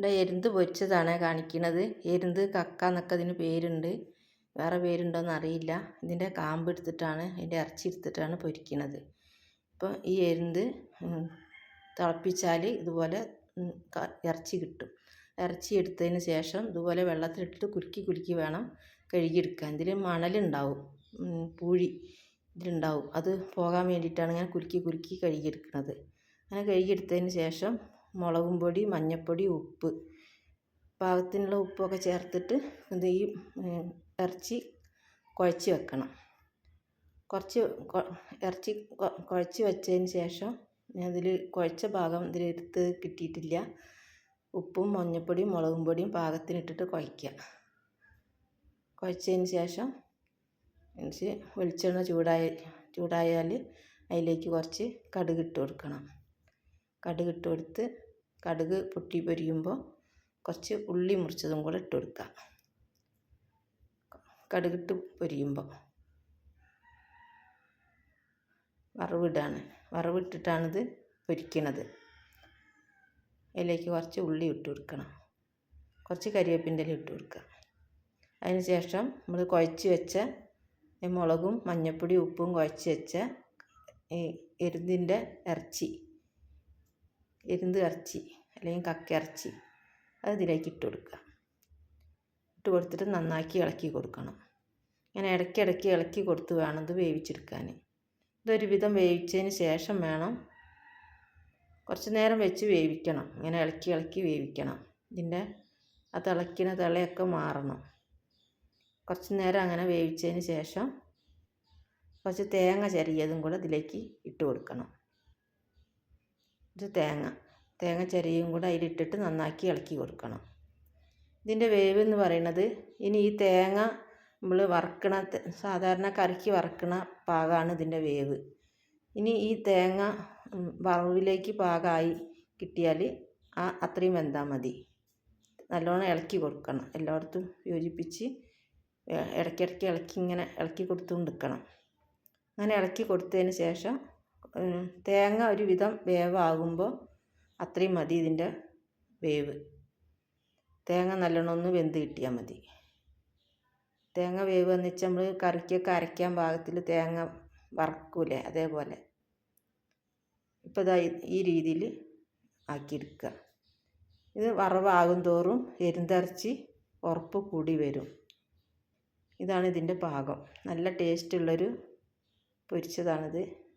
ഇവിടെ എരുന്ത് പൊരിച്ചതാണ് കാണിക്കുന്നത് എരുന്ത് കക്ക എന്നൊക്കെ അതിന് പേരുണ്ട്. വേറെ പേരുണ്ടോയെന്ന് അറിയില്ല. ഇതിന്റെ കാമ്പ് എടുത്തിട്ടാണ് അതിന്റെ ഇറച്ചി എടുത്തിട്ടാണ് പൊരിക്കുന്നത് അപ്പോൾ ഈ എരുന്ത് തിളപ്പിച്ചാൽ ഇതുപോലെ ഇറച്ചി കിട്ടും. ഇറച്ചി എടുത്തതിന് ശേഷം ഇതുപോലെ വെള്ളത്തിലിട്ടിട്ട് കുലുക്കി കുലുക്കി വേണം കഴുകിയെടുക്കാൻ. ഇതിൽ മണലുണ്ടാവും. പൂഴി ഇതിലുണ്ടാവും. അത് പോകാൻ വേണ്ടിയിട്ടാണ് ഇങ്ങനെ കുലുക്കി കുലുക്കി കഴുകിയെടുക്കുന്നത് അങ്ങനെ കഴുകിയെടുത്തതിന് ശേഷം മുളകും പൊടി മഞ്ഞൾപ്പൊടി ഉപ്പ്. പാകത്തിനുള്ള ഉപ്പൊക്കെ ചേർത്തിട്ട് ഇത് ഈ ഇറച്ചി കുഴച്ച് വെക്കണം. കുറച്ച് ഇറച്ചി കുഴച്ച് വെച്ചതിന് ശേഷം അതിൽ കുഴച്ച ഭാഗം ഇതിലെടുത്ത് കിട്ടിയിട്ടില്ല. ഉപ്പും മഞ്ഞൾപ്പൊടിയും മുളകും പൊടിയും പാകത്തിനിട്ടിട്ട് കുഴയ്ക്കുക കുഴച്ചതിന് ശേഷം വെളിച്ചെണ്ണ ചൂടായി ചൂടായാൽ അതിലേക്ക് കുറച്ച് കടുക് ഇട്ട് കൊടുക്കണം. കടുക് ഇട്ട് കൊടുത്ത് കടുക് പൊട്ടി പൊരിയുമ്പോൾ കുറച്ച് ഉള്ളി മുറിച്ചതും കൂടെ ഇട്ട് കൊടുക്കുക കടുകിട്ട് പൊരിയുമ്പോൾ വറവിടാണ്. വറവിട്ടിട്ടാണിത് പൊരിക്കണത്. അതിലേക്ക് കുറച്ച് ഉള്ളി ഇട്ട് കൊടുക്കണം കുറച്ച് കരിവേപ്പിന്റെ ഇല ഇട്ട് കൊടുക്കുക അതിന് ശേഷം നമ്മൾ കുഴച്ച് വെച്ച മുളകും മഞ്ഞൾപ്പൊടി ഉപ്പും കുഴച്ച് വെച്ച ഈ എരുതിന്റെ ഇറച്ചി എരുന്ത് ഇറച്ചി അല്ലെങ്കിൽ കക്ക ഇറച്ചി അത് ഇതിലേക്ക് ഇട്ട് കൊടുക്കുക. ഇട്ട് കൊടുത്തിട്ട് നന്നാക്കി ഇളക്കി കൊടുക്കണം. ഇങ്ങനെ ഇടയ്ക്കിടയ്ക്ക് ഇളക്കി കൊടുത്ത് വേണം ഇത് വേവിച്ചെടുക്കാൻ. ഇതൊരുവിധം വേവിച്ചതിന് ശേഷം വേണം കുറച്ച് നേരം വെച്ച് വേവിക്കണം. ഇങ്ങനെ ഇളക്കി ഇളക്കി വേവിക്കണം. ഇതിന്റെ ആ തിളയ്ക്കുന്ന തിളയൊക്കെ മാറണം. കുറച്ച് നേരം അങ്ങനെ വേവിച്ചതിന് ശേഷം കുറച്ച് തേങ്ങ ചെറിയതും കൂടെ ഇതിലേക്ക് ഇട്ട് കൊടുക്കണം. ഇത് തേങ്ങ തേങ്ങ ചെറിയും കൂടെ അതിലിട്ടിട്ട് നന്നാക്കി ഇളക്കി കൊടുക്കണം. ഇതിന്റെ വേവ് എന്ന് പറയുന്നത് ഇനി ഈ തേങ്ങ നമ്മൾ വറക്കണ സാധാരണ കറിക്ക് വറക്കണ പാകമാണ് ഇതിന്റെ വേവ്. ഇനി ഈ തേങ്ങ വറവിലേക്ക് പാകമായി കിട്ടിയാൽ ആ അത്രയും വെന്താൽ മതി. നല്ലോണം ഇളക്കി കൊടുക്കണം. എല്ലായിടത്തും യോജിപ്പിച്ച് ഇടയ്ക്കിടയ്ക്ക് ഇളക്കി ഇങ്ങനെ ഇളക്കി കൊടുത്തുകൊണ്ട് നിൽക്കണം അങ്ങനെ ഇളക്കി കൊടുത്തതിന് ശേഷം തേങ്ങ ഒരു വിധം വേവാകുമ്പോൾ അത്രയും മതി ഇതിന്റെ വേവ്. തേങ്ങ നല്ലോണം ഒന്ന് വെന്ത് കിട്ടിയാൽ മതി. തേങ്ങ വേവ് എന്ന് വെച്ചാൽ നമ്മൾ കറിക്കൊക്കെ അരയ്ക്കാൻ പാകത്തിൽ തേങ്ങ വറക്കൂലേ അതേപോലെ. ഇപ്പോൾ ഇതാ ഈ രീതിയിൽ ആക്കിയെടുക്കുക. ഇത് വറവാകും തോറും എരുന്തിറച്ചി ഉറപ്പ് കൂടി വരും. ഇതാണ് ഇതിന്റെ പാകം. നല്ല ടേസ്റ്റുള്ളൊരു പൊരിച്ചതാണിത്.